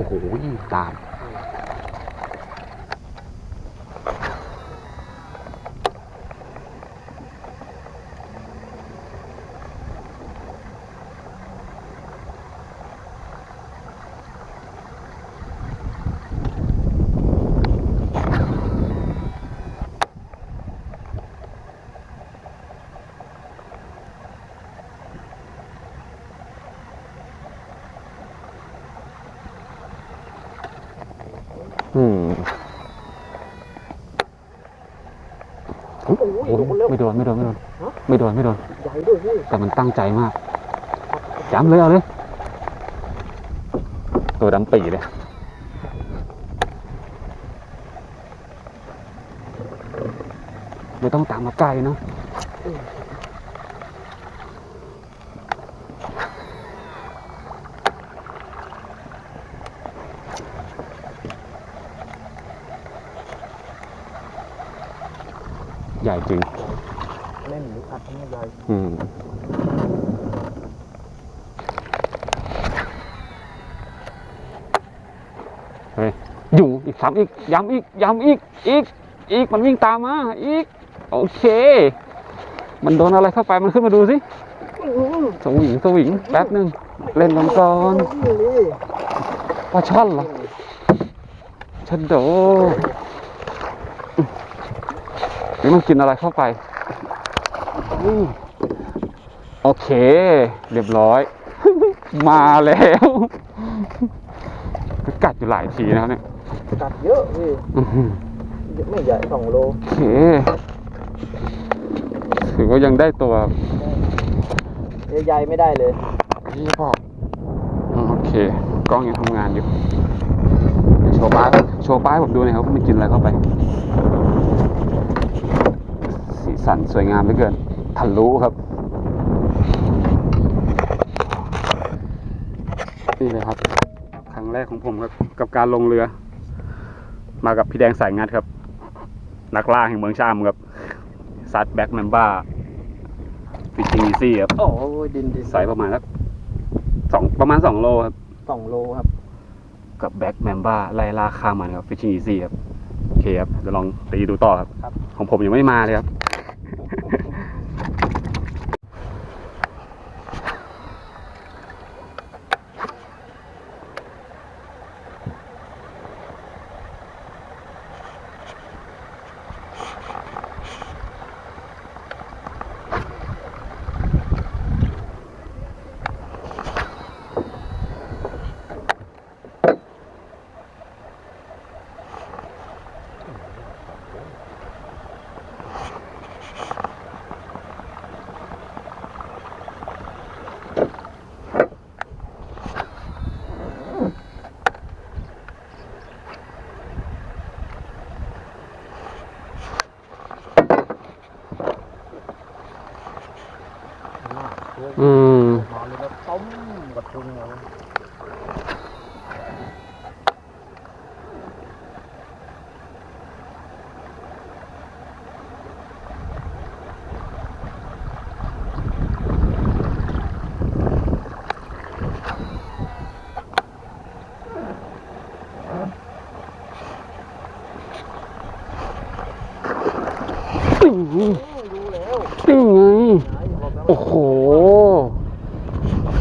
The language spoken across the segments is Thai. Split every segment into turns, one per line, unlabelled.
โอ้โหตาม อืม
โอ้ย
โอ้
โดนแล้ว
ไม่โดนไม่โดนไม่โดน
ฮะ
ไม่โดนไม่โดน
ใหญ่ด้วยพี่
แต่มันตั้งใจมากย้ำเลยเอาเลยตัวดำปีเลยไม่ต้องตามมาไกลเนอะ ใหญ่จริง
แม่หมีอัดทั้งใหญ่
อืมเฮ้ยอยู่อีกสามอีก ย้ำอีก ย้ำอีก อีก อีก มันวิ่งตามมา อีก โอเค มันโดนอะไรเข้าไป มันขึ้นมาดูสิสวิงสวิงแป๊บหนึ่งเล่นลงก่อน
นี่เลย
ปลาช่อนเหรอชันโด นี่มันกินอะไรเข้าไปอืมโอเค เรียบร้อย มาแล้วก็กัดอยู่หลายทีนะครับเนี่ย
กัดเยอะพี่
อื้อหือ
ไม่ใหญ่สองโล
โอเคถือว่ายังได้ตัว
ใหญ่ๆไม่ได้เลย
พี่บอกอืมโอเค กล้องยังทำงานอยู่เดี๋ยวโชว์ป้ายโชว์ป้ายให้ผมดูหน่อยครับว่ามันกินอะไรเข้าไป สีสันสวยงามเหลือเกินทะลุครับ นี่เลยครับ ครั้งแรกของผมครับกับการลงเรือ มากับพี่แดงสายงัดครับ นักล่าแห่งเมืองชามครับซัดแบ็กแมมบ้าฟิชชิงอีซี่ครับ
โอ้ยดินดิน
ไซส์ประมาณสักสองประมาณสองโลครับ
สองโลครับ
กับแบ็กแมมบ้าไล่ล่าข้ามมันครับฟิชชิงอีซี่ครับโอเคครับเดี๋ยวลองตีดูต่อครับ
ครับ
ของผมยังไม่มาเลยครับ อืม
มาเลยแล้วต้ม กับพุงเลย
นี่ไง
ดูแล้ว
นี่ไง
ไหนบอ
โอ้โห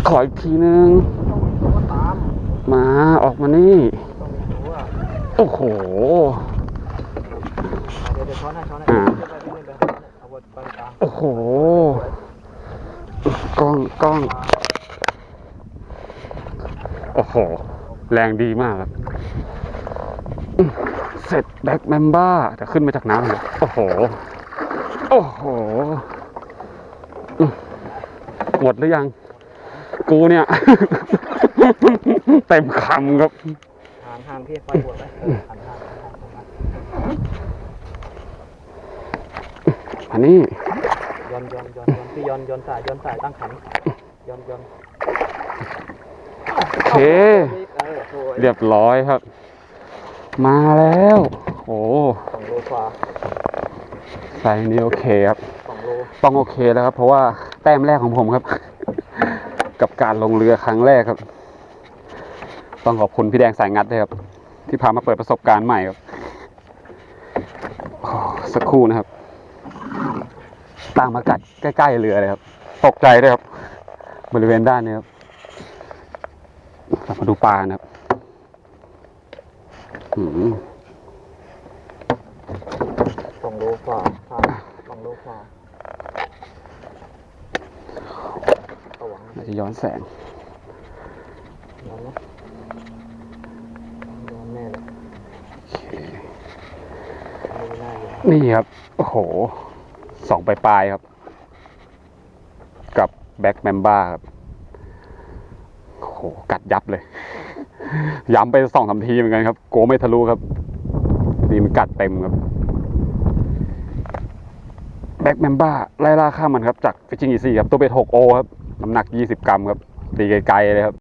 ขออีกทีนึง
ต้องมา
ออกมานี่ โอ้โหโอ้โห กล้องกล้อง โอ้โห แรงดีมากครับ เสร็จแบ็กแมมบ้าแต่ขึ้นมาจากน้ำเลยโอ้โห โอ้โห หมดหรือยัง กูเนี่ย เต็มคำครับ
หางหางพี่ไฟบวชไหมเออถามทาง
อันนี้
ย้อนย้อนย้อนย้อนพี่ย้อนย้อนสายย้อนสายตั้งขันย้อนย้อน
โอเค
เออโอ้ย
เรียบร้อยครับ มาแล้ว โอ้
สองโลกว่า
ไซส์นี้โอเคครับ
สองโล
ต้องโอเคแล้วครับ เพราะว่าแต้มแรกของผมครับ กับการลงเรือครั้งแรกครับ ต้องขอบคุณพี่แดงสายงัดด้วยครับ ที่พามาเปิดประสบการณ์ใหม่ครับสักครู่นะครับตามมากัดใกล้ ๆ เรือเลยครับ ตกใจด้วยครับ บริเวณด้านนี้ครับมาดูปลานะครับอืม
สองโลกว่าครับสองโลกว่า ระวัง
อาจจะย้อนแสง
ย้อนนะย้อนแน่เลยไม่น่าอยู่
นี่ครับ โอ้โหสองปลายๆครับ กับแบ็กแมมบ้าครับโอ้โหกัดยับเลย ย้ำไปสองสามทีเหมือนกันครับ โกไม่ทะลุครับนี่มันกัดเต็มครับแบ็กแมมบ้าไล่ล่าข้ามมันครับ จากฟิชชิงอีซี่ครับ ตัวเบ็ด6โอครับ น้ำหนัก 20 กรัมครับตีไกลๆเลยครับ